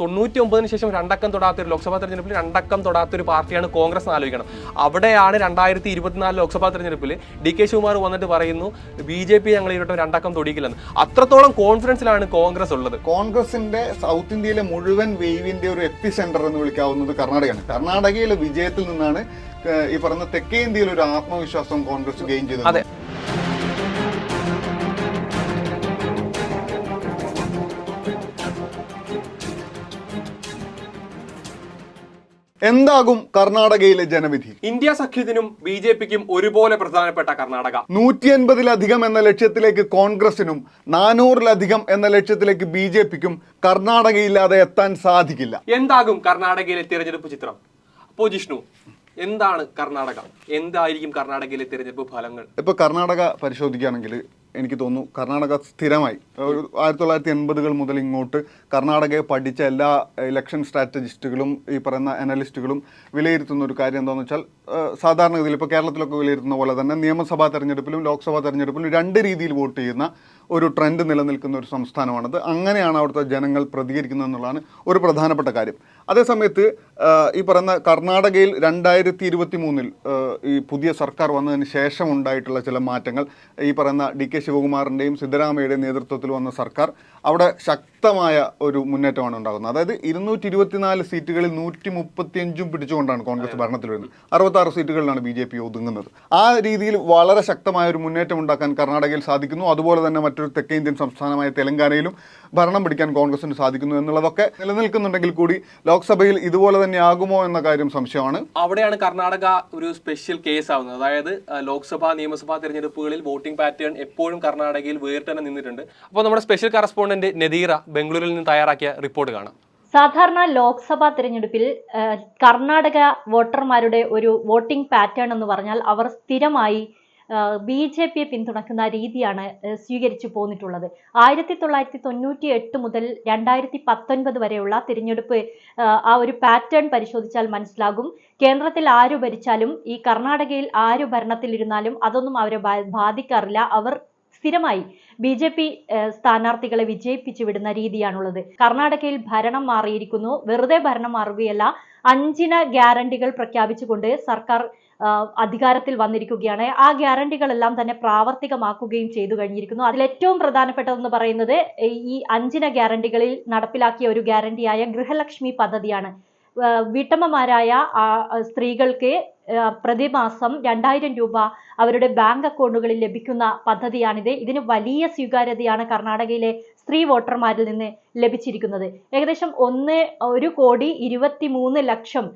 തൊണ്ണൂറ്റി ഒമ്പതിന് ശേഷം രണ്ടക്കം തൊടാത്ത ഒരു ലോക്സഭാ തെരഞ്ഞെടുപ്പിൽ രണ്ടക്കം തൊടാത്ത ഒരു പാർട്ടിയാണ് കോൺഗ്രസ് എന്ന് ആലോചിക്കണം. അവിടെയാണ് രണ്ടായിരത്തി ഇരുപത്തിനാല് ലോക്സഭാ തെരഞ്ഞെടുപ്പിൽ ഡി കെ ശിവകുമാർ വന്നിട്ട് പറയുന്നു ബി ജെ പി ഞങ്ങൾ ഇവരുടെ രണ്ടക്കം തൊടിക്കില്ലെന്ന് അത്രത്തോളം കോൺഫിഡൻസിലാണ് കോൺഗ്രസ് ഉള്ളത്. കോൺഗ്രസിന്റെ സൗത്ത് ഇന്ത്യയിലെ മുഴുവൻ വേവിന്റെ ഒരു എപ്പി സെന്റർ എന്ന് വിളിക്കാവുന്നത് കർണാടകയാണ്. കർണാടകയിലെ വിജയത്തിൽ നിന്നാണ് ഈ പറഞ്ഞ തെക്കേ ഇന്ത്യയിൽ ഒരു ആത്മവിശ്വാസം കോൺഗ്രസ് ഗെയിൻ ചെയ്തത്. അതെ. എന്താകും കർണാടകയിലെ ജനവിധി? ഇന്ത്യ സഖ്യത്തിനും ബി ജെ പിക്കും ഒരുപോലെ പ്രധാനപ്പെട്ട കർണാടക. നൂറ്റി അൻപതിലധികം എന്ന ലക്ഷ്യത്തിലേക്ക് കോൺഗ്രസിനും നാനൂറിലധികം എന്ന ലക്ഷ്യത്തിലേക്ക് ബി ജെ പിക്കും കർണാടകയില്ലാതെ എത്താൻ സാധിക്കില്ല. എന്താകും കർണാടകയിലെ തിരഞ്ഞെടുപ്പ് ചിത്രം? അപ്പോ ജിഷ്ണു എന്താണ് കർണാടക? എന്തായിരിക്കും കർണാടകയിലെ തിരഞ്ഞെടുപ്പ് ഫലങ്ങൾ? ഇപ്പൊ കർണാടക പരിശോധിക്കുകയാണെങ്കിൽ എനിക്ക് തോന്നുന്നു കർണാടക സ്ഥിരമായി. ഒരു ആയിരത്തി തൊള്ളായിരത്തി എൺപതുകൾ മുതൽ ഇങ്ങോട്ട് കർണാടകയെ പഠിച്ച എല്ലാ ഇലക്ഷൻ സ്ട്രാറ്റജിസ്റ്റുകളും ഈ പറയുന്ന അനലിസ്റ്റുകളും വിലയിരുത്തുന്ന ഒരു കാര്യം എന്താണെന്ന് വെച്ചാൽ സാധാരണഗതിയിൽ ഇപ്പോൾ കേരളത്തിലൊക്കെ വിലയിരുത്തുന്ന പോലെ തന്നെ നിയമസഭാ തെരഞ്ഞെടുപ്പിലും ലോക്സഭാ തെരഞ്ഞെടുപ്പിലും രണ്ട് രീതിയിൽ വോട്ട് ചെയ്യുന്ന ഒരു ട്രെൻഡ് നിലനിൽക്കുന്ന ഒരു സംസ്ഥാനമാണത്. അങ്ങനെയാണ് അവിടുത്തെ ജനങ്ങൾ പ്രതികരിക്കുന്നത് എന്നുള്ളതാണ് ഒരു പ്രധാനപ്പെട്ട കാര്യം. അതേസമയത്ത് ഈ പറയുന്ന കർണാടകയിൽ രണ്ടായിരത്തി ഇരുപത്തി മൂന്നിൽ ഈ പുതിയ സർക്കാർ വന്നതിന് ശേഷം ഉണ്ടായിട്ടുള്ള ചില മാറ്റങ്ങൾ ഈ പറയുന്ന ഡി കെ ശിവകുമാറിന്റെയും സിദ്ധരാമയ്യയുടെയും നേതൃത്വത്തിൽ വന്ന സർക്കാർ അവിടെ ശക്തമായ ഒരു മുന്നേറ്റമാണ് ഉണ്ടാകുന്നത്. അതായത് ഇരുന്നൂറ്റി ഇരുപത്തിനാല് സീറ്റുകളിൽ നൂറ്റി മുപ്പത്തിയഞ്ചും പിടിച്ചുകൊണ്ടാണ് കോൺഗ്രസ് ഭരണത്തിൽ വരുന്നത്. അറുപത്താറ് സീറ്റുകളിലാണ് ബി ജെ പി ഒതുങ്ങുന്നത്. ആ രീതിയിൽ വളരെ ശക്തമായ ഒരു മുന്നേറ്റം ഉണ്ടാക്കാൻ കർണാടകയിൽ സാധിക്കുന്നു. അതുപോലെ തന്നെ മറ്റൊരു തെക്കേ ഇന്ത്യൻ സംസ്ഥാനമായ തെലങ്കാനയിലും ഭരണം പിടിക്കാൻ കോൺഗ്രസിന് സാധിക്കുന്നു എന്നുള്ളതൊക്കെ നിലനിൽക്കുന്നുണ്ടെങ്കിൽ കൂടി ലോക്സഭയിൽ ഇതുപോലെ തന്നെ ആകുമോ എന്ന കാര്യം സംശയമാണ്. അവിടെയാണ് കർണാടക ഒരു സ്പെഷ്യൽ കേസ് ആവുന്നത്. അതായത് ലോക്സഭാ നിയമസഭാ തെരഞ്ഞെടുപ്പുകളിൽ വോട്ടിംഗ് പാറ്റേൺ എപ്പോഴും കർണാടകയിൽ വേറിട്ട് തന്നെ നിന്നിട്ടുണ്ട്. അപ്പോൾ നമ്മുടെ സ്പെഷ്യൽ കറസ്പോണ്ടന്റ് നദീറ ബംഗളൂരിൽ നിന്ന് തയ്യാറാക്കിയ റിപ്പോർട്ട് കാണാം. സാധാരണ ലോക്സഭാ തിരഞ്ഞെടുപ്പിൽ കർണാടക വോട്ടർമാരുടെ ഒരു വോട്ടിംഗ് പാറ്റേൺ എന്ന് പറഞ്ഞാൽ അവർ സ്ഥിരമായി ബി ജെ പിയെ പിന്തുണക്കുന്ന രീതിയാണ് സ്വീകരിച്ചു പോന്നിട്ടുള്ളത്. ആയിരത്തി തൊള്ളായിരത്തി തൊണ്ണൂറ്റി എട്ട് മുതൽ രണ്ടായിരത്തി പത്തൊൻപത് വരെയുള്ള തിരഞ്ഞെടുപ്പ് ആ, ഒരു പാറ്റേൺ പരിശോധിച്ചാൽ മനസ്സിലാകും. കേന്ദ്രത്തിൽ ആര് ഭരിച്ചാലും ഈ കർണാടകയിൽ ആര് ഭരണത്തിലിരുന്നാലും അതൊന്നും അവരെ ബാധിക്കാറില്ല. അവർ സ്ഥിരമായി ബി ജെ പി സ്ഥാനാർത്ഥികളെ വിജയിപ്പിച്ചു വിടുന്ന രീതിയാണുള്ളത്. കർണാടകയിൽ ഭരണം മാറിയിരിക്കുന്നു. വെറുതെ ഭരണം മാറുകയല്ല അഞ്ചിന ഗ്യാരണ്ടികൾ പ്രഖ്യാപിച്ചുകൊണ്ട് സർക്കാർ അധികാരത്തിൽ വന്നിരിക്കുകയാണ്. ആ ഗ്യാരണ്ടികളെല്ലാം തന്നെ പ്രാവർത്തികമാക്കുകയും ചെയ്തു കഴിഞ്ഞിരിക്കുന്നു. അതിൽ ഏറ്റവും പ്രധാനപ്പെട്ടതെന്ന് പറയുന്നത് ഈ അഞ്ചിന ഗ്യാരണ്ടികളിൽ നടപ്പിലാക്കിയ ഒരു ഗ്യാരണ്ടിയായ ഗൃഹലക്ഷ്മി പദ്ധതിയാണ്. വീട്ടമ്മമാരായ സ്ത്രീകൾക്ക് പ്രതിമാസം രണ്ടായിരം രൂപ അവരുടെ ബാങ്ക് അക്കൗണ്ടുകളിൽ ലഭിക്കുന്ന പദ്ധതിയാണിത്. ഇതിന് വലിയ സ്വീകാര്യതയാണ് കർണാടകയിലെ സ്ത്രീ വോട്ടർമാരിൽ നിന്ന് ലഭിച്ചിരിക്കുന്നത്. ഏകദേശം ഒന്ന് ഒരു കോടി ഇരുപത്തി മൂന്ന് ലക്ഷം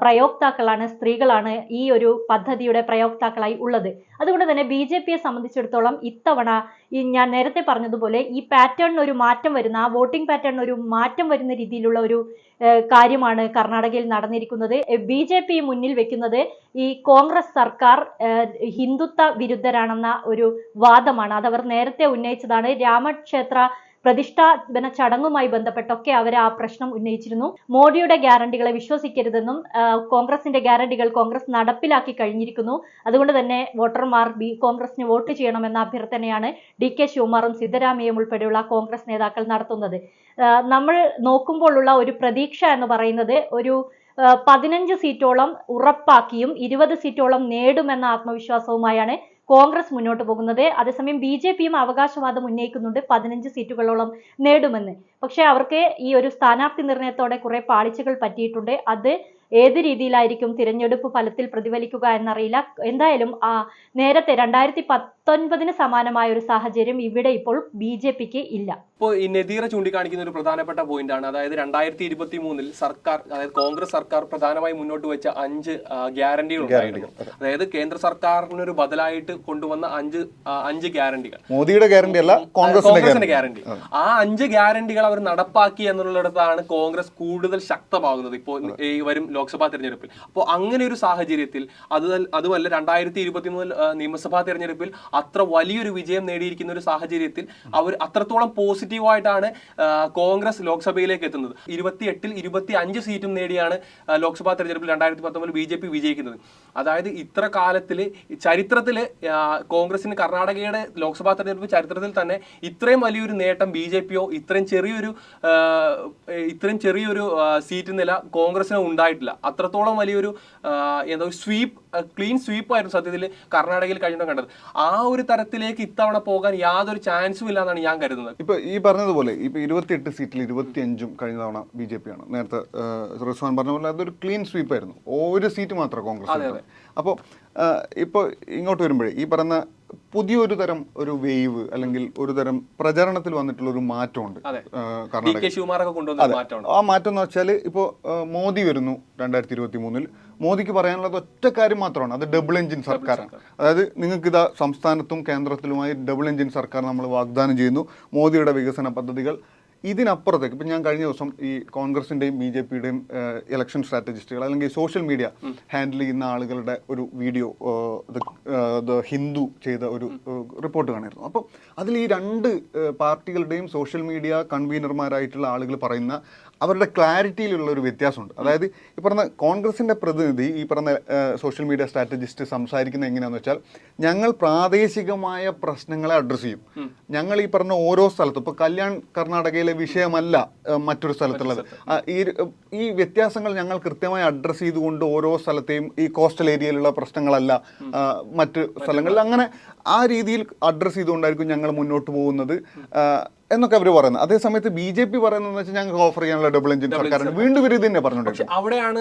പ്രയോക്താക്കളാണ് സ്ത്രീകളാണ് ഈ ഒരു പദ്ധതിയുടെ പ്രയോക്താക്കളായി ഉള്ളത്. അതുകൊണ്ട് തന്നെ ബി ജെ പിയെ സംബന്ധിച്ചിടത്തോളം ഇത്തവണ ഈ ഞാൻ നേരത്തെ പറഞ്ഞതുപോലെ ഈ പാറ്റേണിന് ഒരു മാറ്റം വരുന്ന ആ വോട്ടിംഗ് പാറ്റേണിന് ഒരു മാറ്റം വരുന്ന രീതിയിലുള്ള ഒരു കാര്യമാണ് കർണാടകയിൽ നടന്നിരിക്കുന്നത്. ബി ജെ പി മുന്നിൽ വെക്കുന്നത് ഈ കോൺഗ്രസ് സർക്കാർ ഹിന്ദുത്വ വിരുദ്ധരാണെന്ന ഒരു വാദമാണ്. അതവർ നേരത്തെ ഉന്നയിച്ചതാണ് രാമക്ഷേത്ര പ്രതിഷ്ഠാപന ചടങ്ങുമായി ബന്ധപ്പെട്ടൊക്കെ അവർ ആ പ്രശ്നം ഉന്നയിച്ചിരുന്നു. മോഡിയുടെ ഗ്യാരണ്ടികളെ വിശ്വസിക്കരുതെന്നും കോൺഗ്രസിന്റെ ഗ്യാരണ്ടികൾ കോൺഗ്രസ് നടപ്പിലാക്കി കഴിഞ്ഞിരിക്കുന്നു. അതുകൊണ്ട് തന്നെ വോട്ടർമാർ ബി കോൺഗ്രസിന് വോട്ട് ചെയ്യണമെന്ന അഭ്യർത്ഥനയാണ് ഡി കെ ശിവകുമാറും സിദ്ധരാമയ്യയും ഉൾപ്പെടെയുള്ള കോൺഗ്രസ് നേതാക്കൾ നടത്തുന്നത്. നമ്മൾ നോക്കുമ്പോഴുള്ള ഒരു പ്രതീക്ഷ എന്ന് പറയുന്നത് ഒരു പതിനഞ്ച് സീറ്റോളം ഉറപ്പാക്കിയും ഇരുപത് സീറ്റോളം നേടുമെന്ന ആത്മവിശ്വാസവുമായാണ് കോൺഗ്രസ് മുന്നോട്ട് പോകുന്നത്. അതേസമയം ബി ജെ പിയും അവകാശവാദം ഉന്നയിക്കുന്നുണ്ട്. പതിനഞ്ച് സീറ്റുകളോളം നേടുമെന്ന്. പക്ഷേ അവർക്ക് ഈ ഒരു സ്ഥാനാർത്ഥി നിർണയത്തോടെ കുറെ പാളിച്ചകൾ പറ്റിയിട്ടുണ്ട്. അത് ഏത് രീതിയിലായിരിക്കും തിരഞ്ഞെടുപ്പ് ഫലത്തിൽ പ്രതിഫലിക്കുക എന്നറിയില്ല. എന്തായാലും ആ നേരത്തെ രണ്ടായിരത്തി പത്തൊൻപതിന് സമാനമായ ഒരു സാഹചര്യം ഇവിടെ ഇപ്പോൾ ബി ജെ പിക്ക് ഇല്ല. ഇപ്പോൾ ഈ നദീറ ചൂണ്ടിക്കാണിക്കുന്ന ഒരു പ്രധാനപ്പെട്ട പോയിന്റ് ആണ് അതായത് രണ്ടായിരത്തി ഇരുപത്തി മൂന്നിൽ സർക്കാർ അതായത് കോൺഗ്രസ് സർക്കാർ പ്രധാനമായി മുന്നോട്ട് വെച്ച അഞ്ച് ഗ്യാരണ്ടികൾ. ഉണ്ടായിരുന്നു അതായത് കേന്ദ്ര സർക്കാരിനൊരു ബദലായിട്ട് കൊണ്ടുവന്ന അഞ്ച് അഞ്ച് ഗ്യാരണ്ടികൾ. മോദിയുടെ ഗ്യാരണ്ടി അല്ല കോൺഗ്രസിന്റെ ഗ്യാരണ്ടി. ആ അഞ്ച് ഗ്യാരണ്ടികൾ അവർ നടപ്പാക്കി എന്നുള്ളിടത്താണ് കോൺഗ്രസ് കൂടുതൽ ശക്തമാകുന്നത്. ഇപ്പോൾ ഈ വരും ലോക്സഭാ തെരഞ്ഞെടുപ്പിൽ. അപ്പോൾ അങ്ങനെ ഒരു സാഹചര്യത്തിൽ അത് അതുമല്ല രണ്ടായിരത്തി ഇരുപത്തി മൂന്നിൽ നിയമസഭാ തെരഞ്ഞെടുപ്പിൽ അത്ര വലിയൊരു വിജയം നേടിയിരിക്കുന്ന ഒരു സാഹചര്യത്തിൽ അവർ അത്രത്തോളം പോസിറ്റീവായിട്ടാണ് കോൺഗ്രസ് ലോക്സഭയിലേക്ക് എത്തുന്നത്. ഇരുപത്തിയെട്ടിൽ ഇരുപത്തി അഞ്ച് സീറ്റും നേടിയാണ് ലോക്സഭാ തെരഞ്ഞെടുപ്പിൽ രണ്ടായിരത്തി പത്തൊമ്പതിൽ ബി ജെ പി വിജയിക്കുന്നത്. അതായത് ഇത്ര കാലത്തിൽ ചരിത്രത്തിൽ കോൺഗ്രസിന് കർണാടകയുടെ ലോക്സഭാ തെരഞ്ഞെടുപ്പ് ചരിത്രത്തിൽ തന്നെ ഇത്രയും വലിയൊരു നേട്ടം ബി ജെ പിയോ ഇത്രയും ചെറിയൊരു ഇത്രയും ചെറിയൊരു സീറ്റ് നില കോൺഗ്രസിന് ഉണ്ടായിട്ടില്ല. അത്രത്തോളം വലിയൊരു എന്താ ഒരു സ്വീപ്പ് ക്ലീൻ സ്വീപ്പ് ആയിരുന്നു സത്യത്തിൽ കർണാടകയിൽ കഴിഞ്ഞിട്ട് കണ്ടത്. ആ ഒരു തരത്തിലേക്ക് ഇത്തവണ പോകാൻ യാതൊരു ചാൻസും ഇല്ല എന്നാണ് ഞാൻ കരുതുന്നത്. ഇപ്പൊ ഈ പറഞ്ഞതുപോലെ ഇപ്പൊ ഇരുപത്തിയെട്ട് സീറ്റിൽ ഇരുപത്തി അഞ്ചും കഴിഞ്ഞ തവണ ബി ജെ പി ആണ് നേരത്തെ റിസ്വാൻ പറഞ്ഞ പോലെ അതൊരു ക്ലീൻ സ്വീപ്പ് ആയിരുന്നു ഒരു സീറ്റ് മാത്രം കോൺഗ്രസ് അപ്പോൾ ഇപ്പോൾ ഇങ്ങോട്ട് വരുമ്പോഴേ ഈ പറയുന്ന പുതിയൊരു തരം ഒരു വേവ് അല്ലെങ്കിൽ ഒരു തരം പ്രചരണത്തിൽ വന്നിട്ടുള്ള ഒരു മാറ്റമുണ്ട്. കർണാടക ആ മാറ്റം എന്ന് വെച്ചാൽ ഇപ്പോൾ മോദി വരുന്നു രണ്ടായിരത്തി ഇരുപത്തി മൂന്നിൽ മോദിക്ക് പറയാനുള്ളത് ഒറ്റ കാര്യം മാത്രമാണ്. അത് ഡബിൾ എഞ്ചിൻ സർക്കാരാണ്. അതായത് നിങ്ങൾക്ക് ഇതാ സംസ്ഥാനത്തും കേന്ദ്രത്തിലുമായി ഡബിൾ എഞ്ചിൻ സർക്കാർ നമ്മൾ വാഗ്ദാനം ചെയ്യുന്നു. മോദിയുടെ വികസന പദ്ധതികൾ ഇതിനപ്പുറത്തേക്ക് ഇപ്പം ഞാൻ കഴിഞ്ഞ ദിവസം ഈ കോൺഗ്രസിന്റെയും ബി ജെ പിയുടെയും ഇലക്ഷൻ സ്ട്രാറ്റജിസ്റ്റുകൾ അല്ലെങ്കിൽ സോഷ്യൽ മീഡിയ ഹാൻഡിൽ ചെയ്യുന്ന ആളുകളുടെ ഒരു വീഡിയോ ദ ഹിന്ദു ചെയ്ത ഒരു റിപ്പോർട്ട് കാണിയിരുന്നു അപ്പോൾ അതിൽ ഈ രണ്ട് പാർട്ടികളുടെയും സോഷ്യൽ മീഡിയ കൺവീനർമാരായിട്ടുള്ള ആളുകൾ പറയുന്ന അവരുടെ ക്ലാരിറ്റിയിലുള്ള ഒരു വ്യത്യാസമുണ്ട്. അതായത് ഈ പറഞ്ഞ കോൺഗ്രസിന്റെ പ്രതിനിധി ഈ പറഞ്ഞ സോഷ്യൽ മീഡിയ സ്ട്രാറ്റജിസ്റ്റ് സംസാരിക്കുന്നത് എങ്ങനെയാണെന്ന് വെച്ചാൽ ഞങ്ങൾ പ്രാദേശികമായ പ്രശ്നങ്ങളെ അഡ്രസ്സ് ചെയ്യും. ഞങ്ങൾ ഈ പറഞ്ഞ ഓരോ സ്ഥലത്തും ഇപ്പോൾ കല്യാൺ കർണാടകയിലെ വിഷയമല്ല മറ്റൊരു സ്ഥലത്തുള്ളത്. ഈ ഈ വ്യത്യാസങ്ങൾ ഞങ്ങൾ കൃത്യമായി അഡ്രസ്സ് ചെയ്തുകൊണ്ട് ഓരോ സ്ഥലത്തെയും ഈ കോസ്റ്റൽ ഏരിയയിലുള്ള പ്രശ്നങ്ങളല്ല മറ്റു സ്ഥലങ്ങളിൽ അങ്ങനെ ആ രീതിയിൽ അഡ്രസ്സ് ചെയ്തുകൊണ്ടായിരിക്കും ഞങ്ങൾ മുന്നോട്ട് പോകുന്നത്. എന്നൊക്കെ അവർ പറയുന്നത്. അതേസമയത്ത് ബി ജെ പി പറയുന്നത് വെച്ചാൽ ഞങ്ങൾക്ക് ഓഫർ ചെയ്യാനുള്ള ഡബിൾ എഞ്ചിൻ സർക്കാരാണ് വീണ്ടും ഇവർ ഇത് തന്നെ പറഞ്ഞുകൊണ്ടിരിക്കും അവിടെയാണ്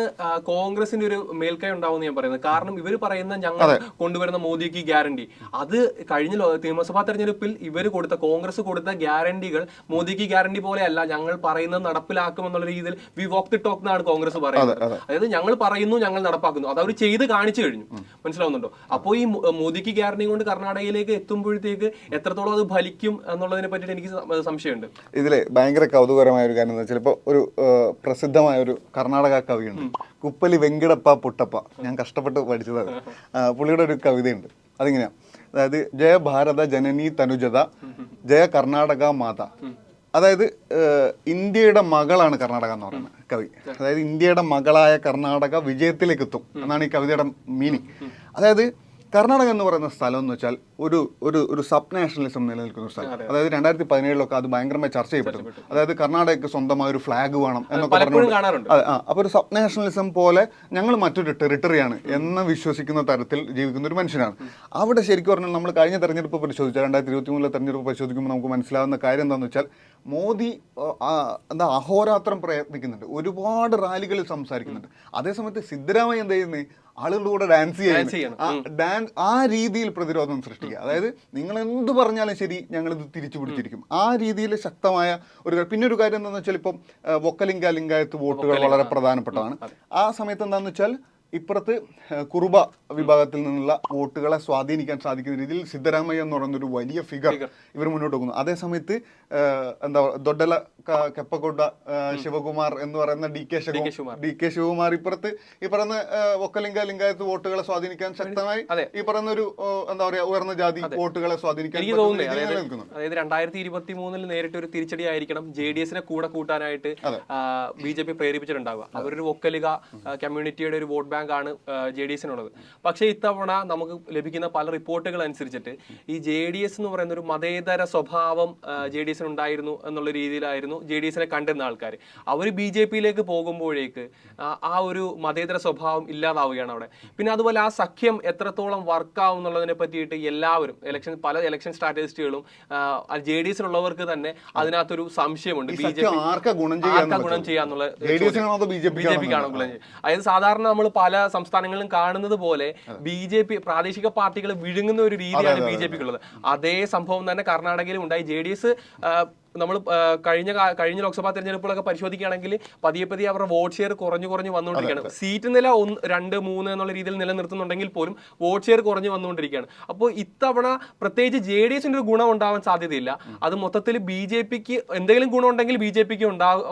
കോൺഗ്രസിന്റെ ഒരു മേൽക്കൈ ഉണ്ടാവുമെന്ന് ഞാൻ പറയുന്നത്. കാരണം ഇവർ പറയുന്ന ഞങ്ങൾ കൊണ്ടുവരുന്ന മോദിക്ക് ഗ്യാരണ്ടി. അത് കഴിഞ്ഞ നിയമസഭാ തെരഞ്ഞെടുപ്പിൽ ഇവർ കൊടുത്ത കോൺഗ്രസ് കൊടുത്ത ഗ്യാരണ്ടികൾ മോദിക്ക് ഗ്യാരണ്ടി പോലെയല്ല. ഞങ്ങൾ പറയുന്നത് നടപ്പിലാക്കും എന്നുള്ള രീതിയിൽ വി വോക്ക് ദി ടോക്ക് എന്നാണ് കോൺഗ്രസ് പറയുന്നത്. അതായത് ഞങ്ങൾ പറയുന്നു ഞങ്ങൾ നടപ്പാക്കുന്നു. അത് അവർ ചെയ്ത് കാണിച്ചു കഴിഞ്ഞു. മനസ്സിലാവുന്നുണ്ടോ? അപ്പോൾ ഈ മോദിക്ക് ഗ്യാരണ്ടി കൊണ്ട് കർണാടകയിലേക്ക് എത്തുമ്പോഴത്തേക്ക് എത്രത്തോളം അത് ഫലിക്കും എന്നുള്ളതിനെ പറ്റിയിട്ട് എനിക്ക് സം- സംശയമുണ്ട്. ഇതിലെ ഭയങ്കര കൗതുകരമായ ഒരു കാര്യം എന്ന് വെച്ചാൽ ഇപ്പോൾ ഒരു പ്രസിദ്ധമായ ഒരു കർണാടക കവിയുണ്ട്. കുപ്പലി വെങ്കിടപ്പ പുട്ടപ്പ. ഞാൻ കഷ്ടപ്പെട്ട് പഠിച്ചതാണ്. പുള്ളിയുടെ ഒരു കവിതയുണ്ട്. അതിങ്ങനെയാണ് അതായത് ജയ ഭാരത ജനനി തനുജത ജയ കർണാടക മാത. അതായത് ഇന്ത്യയുടെ മകളാണ് കർണാടക എന്ന് പറയുന്നത് കവി. അതായത് ഇന്ത്യയുടെ മകളായ കർണാടക വിജയത്തിലേക്ക് എത്തും എന്നാണ് ഈ കവിതയുടെ മീനിങ് അതായത് കർണാടക എന്ന് പറയുന്ന സ്ഥലം എന്ന് വെച്ചാൽ ഒരു ഒരു ഒരു സബ് നാഷണലിസം നിലനിൽക്കുന്ന ഒരു സ്ഥലം. അതായത് രണ്ടായിരത്തി പതിനേഴിലൊക്കെ അത് ഭയങ്കരമായി ചർച്ച ചെയ്യപ്പെട്ടു. അതായത് കർണാടകയ്ക്ക് സ്വന്തമായ ഒരു ഫ്ലാഗ് വേണം എന്നൊക്കെ പറഞ്ഞു അപ്പോൾ ഒരു സബ് നാഷണലിസം പോലെ ഞങ്ങൾ മറ്റൊരു ടെറിട്ടറിയാണ് എന്ന് വിശ്വസിക്കുന്ന തരത്തിൽ ജീവിക്കുന്ന ഒരു മനുഷ്യനാണ്. അവിടെ ശരിക്കും പറഞ്ഞാൽ നമ്മൾ കഴിഞ്ഞ തെരഞ്ഞെടുപ്പ് പരിശോധിച്ചാൽ രണ്ടായിരത്തി ഇരുപത്തി മൂന്നിലെ തെരഞ്ഞെടുപ്പ് പരിശോധിക്കുമ്പോൾ നമുക്ക് മനസ്സിലാവുന്ന കാര്യം എന്താണെന്ന് വെച്ചാൽ മോദി എന്താ അഹോരാത്രം പ്രയത്നിക്കുന്നുണ്ട്. ഒരുപാട് റാലികളിൽ സംസാരിക്കുന്നുണ്ട്. അതേസമയത്ത് സിദ്ധരാമയ്യ എന്ത് ചെയ്യുന്നത് ആളുകളുടെ കൂടെ ഡാൻസ് ചെയ്യണം. ആ ഡാൻസ് ആ രീതിയിൽ പ്രതിരോധം സൃഷ്ടിക്കുക. അതായത് നിങ്ങൾ എന്ത് പറഞ്ഞാലും ശരി ഞങ്ങൾ ഇത് തിരിച്ചു പിടിച്ചിരിക്കും. ആ രീതിയിൽ ശക്തമായ ഒരു പിന്നെ ഒരു കാര്യം എന്താണെന്ന് വെച്ചാൽ ഇപ്പം വൊക്കലിംഗ ലിംഗായത്ത് വോട്ടുകൾ വളരെ പ്രധാനപ്പെട്ടതാണ്. ആ സമയത്ത് എന്താണെന്ന് വെച്ചാൽ ഇപ്പുറത്ത് കുറുബ വിഭാഗത്തിൽ നിന്നുള്ള വോട്ടുകളെ സ്വാധീനിക്കാൻ സാധിക്കുന്ന രീതിയിൽ സിദ്ധരാമയ്യ എന്ന് പറയുന്ന ഒരു വലിയ ഫിഗർ ഇവർ മുന്നോട്ട് പോകുന്നു അതേസമയത്ത് എന്താ എന്താ ദൊഡല കെപ്പക്കൊണ്ട ശിവകുമാർ എന്ന് പറയുന്ന D K Shivakumar. D K Shivakumar ഇപ്പുറത്ത് ഈ പറയുന്ന ഒക്കലിംഗ ലിംഗായത്ത് വോട്ടുകളെ സ്വാധീനിക്കാൻ ശക്തമായി ഈ പറയുന്ന ഒരു എന്താ പറയാ ഉയർന്ന ജാതി വോട്ടുകളെ സ്വാധീനിക്കാൻ അതായത് രണ്ടായിരത്തി ഇരുപത്തി മൂന്നിൽ നേരിട്ട് ഒരു തിരിച്ചടി ആയിരിക്കണം ജെ ഡി എസിനെ കൂടെ കൂട്ടാനായിട്ട് ബി ജെ പി പ്രേരിപ്പിച്ചിട്ടുണ്ടാവുക. അവരൊരു ഒക്കലിക കമ്മ്യൂണിറ്റിയുടെ ഒരു വോട്ട് ബാങ്ക് ആണ് ജെ ഡി എസിനുള്ളത്. പക്ഷേ ഇത്തവണ നമുക്ക് ലഭിക്കുന്ന പല റിപ്പോർട്ടുകൾ അനുസരിച്ചിട്ട് ഈ ജെ ഡി എസ് എന്ന് പറയുന്ന ഒരു മതേതര സ്വഭാവം ജെ ഡി എസിന് ഉണ്ടായിരുന്നു എന്നുള്ള രീതിയിലായിരുന്നു ജെ ഡി എസിനെ കണ്ടിരുന്ന ആൾക്കാർ അവർ ബി ജെ പിയിലേക്ക് പോകുമ്പോഴേക്ക് ആ- ഒരു മതേതര സ്വഭാവം ഇല്ലാതാവുകയാണ് അവിടെ. പിന്നെ അതുപോലെ ആ സഖ്യം എത്രത്തോളം വർക്കാവും എന്നുള്ളതിനെ പറ്റിയിട്ട് എല്ലാവരും ഇലക്ഷൻ പല ഇലക്ഷൻ സ്ട്രാറ്റജിസ്റ്റുകളും ജെ ഡി എസിലുള്ളവർക്ക് തന്നെ അതിനകത്തൊരു സംശയമുണ്ട്. ബി ജെ പി ഗുണം ചെയ്യാന്നുള്ള B J B J P കാണും ഗുണം ചെയ്യും? അതായത് സാധാരണ നമ്മൾ പല സംസ്ഥാനങ്ങളിലും കാണുന്നത് പോലെ ബി ജെ പി പ്രാദേശിക പാർട്ടികൾ വിഴുങ്ങുന്ന ഒരു രീതിയാണ് ബി ജെ പിക്കുള്ളത്. അതേ സംഭവം തന്നെ കർണാടകയിലും ഉണ്ടായി. ജെ ഡി എസ് നമ്മൾ കഴിഞ്ഞ കഴിഞ്ഞ ലോക്സഭാ തെരഞ്ഞെടുപ്പുകളൊക്കെ പരിശോധിക്കുകയാണെങ്കിൽ പതിയെ പതിയെ അവരുടെ വോട്ട് ഷെയർ കുറഞ്ഞു കുറഞ്ഞു വന്നുകൊണ്ടിരിക്കുകയാണ്. സീറ്റ് നില ഒന്ന് രണ്ട് മൂന്ന് എന്നുള്ള രീതിയിൽ നിലനിർത്തുന്നുണ്ടെങ്കിൽ പോലും വോട്ട് ഷെയർ കുറഞ്ഞു വന്നുകൊണ്ടിരിക്കുകയാണ്. അപ്പോൾ ഇത്തവണ പ്രത്യേകിച്ച് ജെ ഡി എസിന്റെ ഒരു ഗുണം ഉണ്ടാവാൻ സാധ്യതയില്ല. അത് മൊത്തത്തിൽ ബി ജെ പിക്ക് എന്തെങ്കിലും ഗുണം ഉണ്ടെങ്കിൽ ബി ജെ പിക്ക്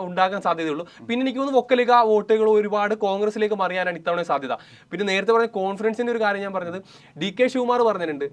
ഉണ്ടാകാൻ സാധ്യതയുള്ളൂ. പിന്നെ എനിക്ക് തോന്നുന്നു ഒക്കലിക വോട്ടുകൾ ഒരുപാട് കോൺഗ്രസിലേക്ക് മറിയാനാണ് ഇത്തവണ സാധ്യത. പിന്നെ നേരത്തെ പറഞ്ഞ കോൺഫിഡൻസിന്റെ ഒരു കാര്യം ഞാൻ പറഞ്ഞത് ഡി കെ ശിവകുമാർ പറഞ്ഞിട്ടുണ്ട്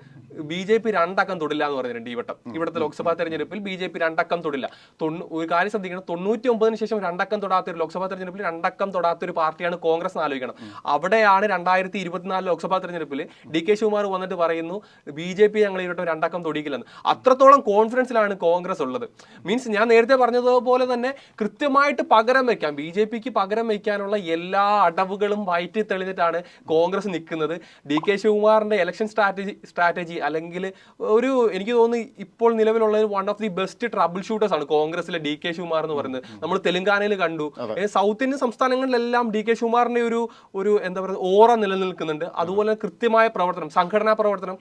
ബി ജെ പി രണ്ടക്കം തൊടില്ല എന്ന് പറഞ്ഞിട്ടുണ്ട് ഈ വട്ടം. ഇവിടുത്തെ ലോക്സഭാ തെരഞ്ഞെടുപ്പിൽ ബി ജെ പി രണ്ടക്കം തൊടില്ല. തൊണ്ണൂ ഒരു കാര്യം ശ്രദ്ധിക്കണം. തൊണ്ണൂറ്റി ഒമ്പതിന് ശേഷം രണ്ടക്കം തൊടാത്ത ഒരു ലോക്സഭാ തെരഞ്ഞെടുപ്പിൽ രണ്ടക്കം തൊടാത്ത ഒരു പാർട്ടിയാണ് കോൺഗ്രസ് എന്ന് ആലോചിക്കണം. അവിടെയാണ് രണ്ടായിരത്തി ഇരുപത്തിനാല് ലോക്സഭാ തെരഞ്ഞെടുപ്പിൽ ഡി കെ ശിവകുമാർ വന്നിട്ട് പറയുന്നു ബി ജെ പി ഞങ്ങൾ ഇവിടെ രണ്ടക്കം തൊടിക്കില്ലെന്ന് അത്രത്തോളം കോൺഫിഡൻസിലാണ് കോൺഗ്രസ് ഉള്ളത്. മീൻസ് ഞാൻ നേരത്തെ പറഞ്ഞതുപോലെ തന്നെ കൃത്യമായിട്ട് പകരം വയ്ക്കാം ബി ജെ പിക്ക് പകരം വയ്ക്കാനുള്ള എല്ലാ അടവുകളും വയറ്റി തെളിഞ്ഞിട്ടാണ് കോൺഗ്രസ് നിൽക്കുന്നത്. ഡി കെ ശിവകുമാറിന്റെ ഇലക്ഷൻ സ്ട്രാറ്റജി സ്ട്രാറ്റജി അല്ലെങ്കിൽ ഒരു എനിക്ക് തോന്നുന്നു ഇപ്പോൾ നിലവിലുള്ള one of the best troubleshooters ആണ് കോൺഗ്രസിലെ ഡി കെ ശിവകുമാർ എന്ന് പറയുന്നത്. നമ്മൾ തെലങ്കാനയിൽ കണ്ടു. സൗത്ത് ഇന്ത്യൻ സംസ്ഥാനങ്ങളിലെല്ലാം ഡി കെ ശിവകുമാറിന്റെ ഒരു ഒരു എന്താ പറയുക ഓറ നിലനിൽക്കുന്നുണ്ട്. അതുപോലെ കൃത്യമായ പ്രവർത്തനം സംഘടനാ പ്രവർത്തനം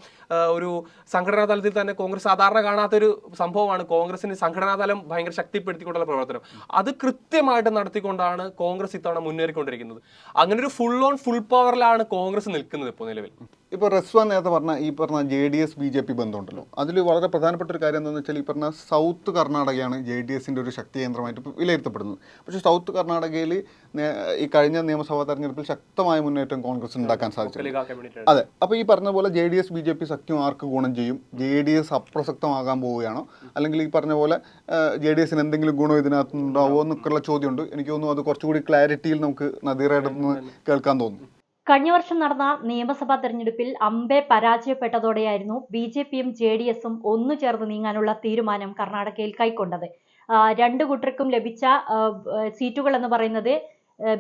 ഒരു സംഘടനാ തലത്തിൽ തന്നെ കോൺഗ്രസ് സാധാരണ കാണാത്ത ഒരു സംഭവമാണ് കോൺഗ്രസിന് സംഘടനാ തലം ഭയങ്കര ശക്തിപ്പെടുത്തിക്കൊണ്ടുള്ള പ്രവർത്തനം. അത് കൃത്യമായിട്ട് നടത്തിക്കൊണ്ടാണ് കോൺഗ്രസ് ഇത്തവണ മുന്നേറിക്കൊണ്ടിരിക്കുന്നത്. അങ്ങനെ ഒരു ഫുൾ ഓൺ ഫുൾ പവറിലാണ് കോൺഗ്രസ് നിൽക്കുന്നത് ഇപ്പോൾ നിലവിൽ. ഇപ്പോൾ റസ്വാൻ നേരത്തെ പറഞ്ഞ ഈ പറഞ്ഞ J D S B J P ബന്ധമുണ്ടല്ലോ. അതിൽ വളരെ പ്രധാനപ്പെട്ട ഒരു കാര്യം എന്താണെന്ന് വെച്ചാൽ ഈ പറഞ്ഞ സൗത്ത് കർണാടകയാണ് ജെ ഡി എസിന്റെ ഒരു ശക്തി കേന്ദ്രമായിട്ട് ഇപ്പോൾ വിലയിരുത്തപ്പെടുന്നത്. പക്ഷേ സൗത്ത് കർണാടകയിൽ ഈ കഴിഞ്ഞ നിയമസഭാ തെരഞ്ഞെടുപ്പിൽ ശക്തമായ മുന്നേറ്റം കോൺഗ്രസ് ഉണ്ടാക്കാൻ സാധിച്ചു അതെ. അപ്പോൾ ഈ പറഞ്ഞ പോലെ J D S B J P സഖ്യം ആർക്ക് ഗുണം ചെയ്യും? ജെ ഡി എസ് അപ്രസക്തമാകാൻ പോവുകയാണോ? അല്ലെങ്കിൽ ഈ പറഞ്ഞ പോലെ ജെ ഡി എസിന് എന്തെങ്കിലും ഗുണം ഇതിനകത്തുണ്ടാവുമോ എന്നൊക്കെയുള്ള ചോദ്യമുണ്ട്. എനിക്ക് തോന്നുന്നു അത് കുറച്ചുകൂടി ക്ലാരിറ്റിയിൽ നമുക്ക് നദീറയുടെ നിന്ന് കേൾക്കാൻ തോന്നുന്നു. കഴിഞ്ഞ വർഷം നടന്ന നിയമസഭാ തെരഞ്ഞെടുപ്പിൽ അമ്പെ പരാജയപ്പെട്ടതോടെയായിരുന്നു ബി ജെ പിയും ജെ ഡി എസും ഒന്നു ചേർന്ന് നീങ്ങാനുള്ള തീരുമാനം കർണാടകയിൽ കൈക്കൊണ്ടത്. രണ്ട് കൂട്ടർക്കും ലഭിച്ച സീറ്റുകൾ എന്ന് പറയുന്നത്